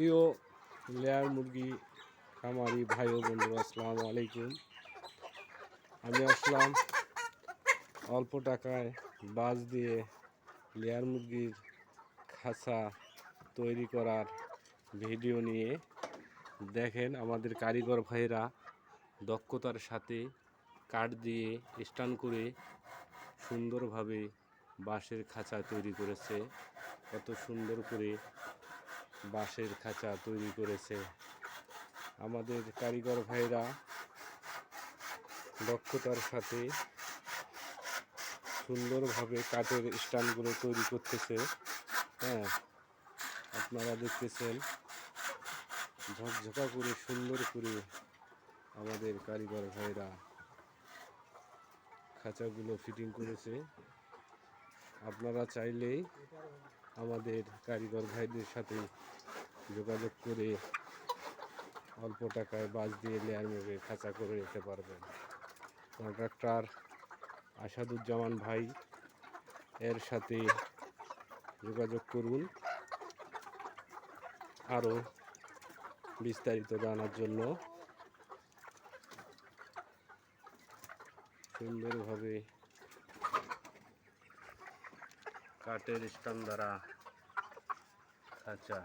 প্রিয় লেয়ার মুরগি, খামারি, ভাই ও বন্ধু আসসালামু আলাইকুম। আমি আসলাম অল্প টাকায় বাস দিয়ে লেয়ার মুরগির খাঁচা তৈরি করার ভিডিও নিয়ে। দেখেন আমাদের কারিগর ভাইরা দক্ষতার সাথে কাঠ দিয়ে স্টান করে সুন্দরভাবে বাঁশের খাঁচা তৈরি করেছে। কত সুন্দর করে বাঁশের খাঁচা তৈরি করেছে। আমাদের কারিগর ভাইরা দক্ষতার সাথে সুন্দরভাবে কাঠের স্ট্যান্ডগুলো তৈরি করতেছে। হ্যাঁ আপনারা দেখতেছেন, ঝকঝকা করে, সুন্দর করে আমাদের কারিগর ভাইরা খাঁচাগুলো ফিটিং করেছে। আপনারা চাইলেই আমাদের কারিগর ভাইদের সাথে যোগাযোগ করে অল্প টাকায় বাস দিয়ে লেয়ার মেরে খাঁচা করে নিতে পারবেন। কন্ট্রাক্টর আসাদুজ্জামান ভাই এর সাথে যোগাযোগ করুন। আরও বিস্তারিত জানার জন্য সুন্দরভাবে কাঠের স্টান দ্বারা। খাঁচা